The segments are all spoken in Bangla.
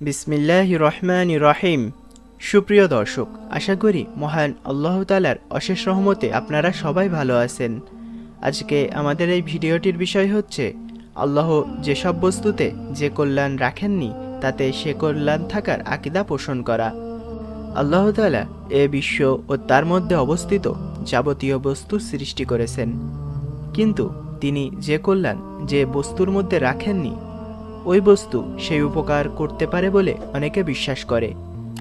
বিসমিল্লাহ রহমান রহিম সুপ্রিয় দর্শক, আশা করি মহান আল্লাহ তালার অশেষ রহমতে আপনারা সবাই ভালো আছেন। আজকে আমাদের এই ভিডিওটির বিষয় হচ্ছে, আল্লাহ যেসব বস্তুতে যে কল্যাণ রাখেননি, তাতে সে কল্যাণ থাকার আকিদা পোষণ করা। আল্লাহ তালা এ বিশ্ব ও তার মধ্যে অবস্থিত যাবতীয় বস্তু সৃষ্টি করেছেন। কিন্তু তিনি যে কল্যাণ যে বস্তুর মধ্যে রাখেননি ওই বস্তু সেই উপকার করতে পারে বলে অনেকে বিশ্বাস করে।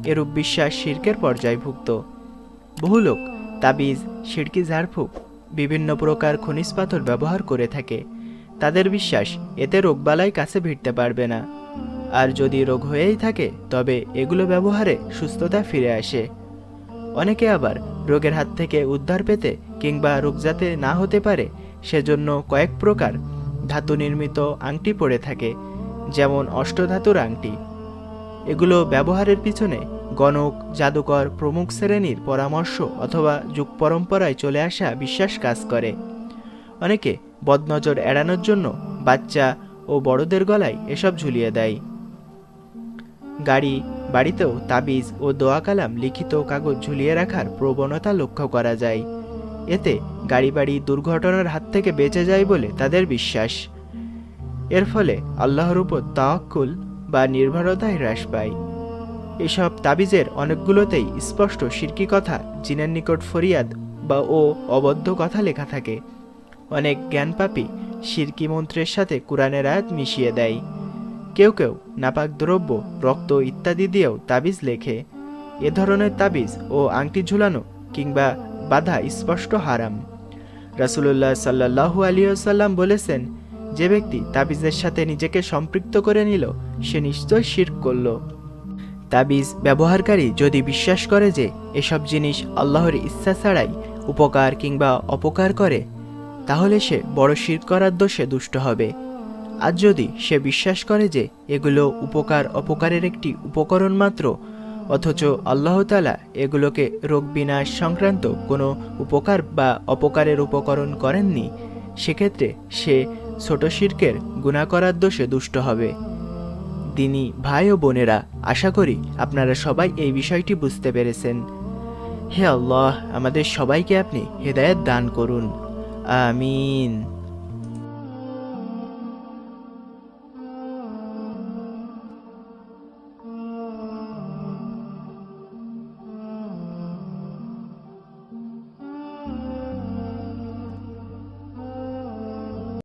এরূপ বিশ্বাস শির্কের পর্যায়ভুক্ত বহু লোক তাবিজ, সিরকি ঝাড়ফুঁক, বিভিন্ন প্রকার খনিজ পাথর ব্যবহার করে থাকে। তাদের বিশ্বাস এতে রোগবালাই কাছে ভিড়তে পারবে না। আর যদি রোগ হয়েই থাকে, তবে এগুলো ব্যবহারে সুস্থতা ফিরে আসে। অনেকে আবার রোগের হাত থেকে উদ্ধার পেতে কিংবা রোগ যাতে না হতে পারে, সেজন্য কয়েক প্রকার ধাতু নির্মিত আংটি পড়ে থাকে। যেমন অষ্টধাতুর আংটি। এগুলো ব্যবহারের পিছনে গণক, জাদুকর, প্রমুখ শ্রেণির পরামর্শ অথবা যুগ পরম্পরায় চলে আসা বিশ্বাস কাজ করে। অনেকে বদনজর এড়ানোর জন্য বাচ্চা ও বড়দের গলায় এসব ঝুলিয়ে দেয়। গাড়ি, বাড়িতেও তাবিজ ও দোয়া কালাম লিখিত কাগজ ঝুলিয়ে রাখার প্রবণতা লক্ষ্য করা যায়। এতে গাড়ি বাড়ি দুর্ঘটনার হাত থেকে বেঁচে যায় বলে তাদের বিশ্বাস। এর ফলে আল্লাহর উপর তাওয়াক্কুল বা নির্ভরতায় হ্রাস পায়। এসব তাবিজের অনেকগুলোতেই স্পষ্ট শিরকি কথা, জিনের নিকট ফরিয়াদ বা ও অবদ্ধ কথা লেখা থাকে। অনেক জ্ঞানপাপী শিরকি মন্ত্রের সাথে কোরআনের আয়াত মিশিয়ে দেয়। কেউ কেউ নাপাক দ্রব্য, রক্ত ইত্যাদি দিয়েও তাবিজ লেখে। এ ধরনের তাবিজ ও আংটি ঝুলানো কিংবা বাধা স্পষ্ট হারাম। রাসুলুল্লাহ সাল্লাহু আলিয়াল্লাম বলেছেন যে ব্যক্তি তাবিজের সাথে নিজেকে সম্পৃক্ত করে নিল, সে নিশ্চয় শির করল। তাবিজ ব্যবহারকারী যদি বিশ্বাস করে যে এসব জিনিস আল্লাহর ইচ্ছা ছাড়াই উপকার কিংবা অপকার করে, তাহলে সে বড় শির করার দোষে দুষ্ট হবে। আর যদি সে বিশ্বাস করে যে এগুলো উপকার অপকারের একটি উপকরণ মাত্র, অথচ আল্লাহ তালা এগুলোকে রোগ বিনাশ সংক্রান্ত কোনো উপকার বা অপকারের উপকরণ করেননি সেক্ষেত্রে সে ছোট শির্কের গুণা করার দোষে দুষ্ট হবে। দিনী ভাই ও বোনেরা, আশা করি আপনারা সবাই এই বিষয়টি বুঝতে পেরেছেন। হে আল্লাহ, আমাদের সবাইকে আপনি হেদায়ত দান করুন। আমিন।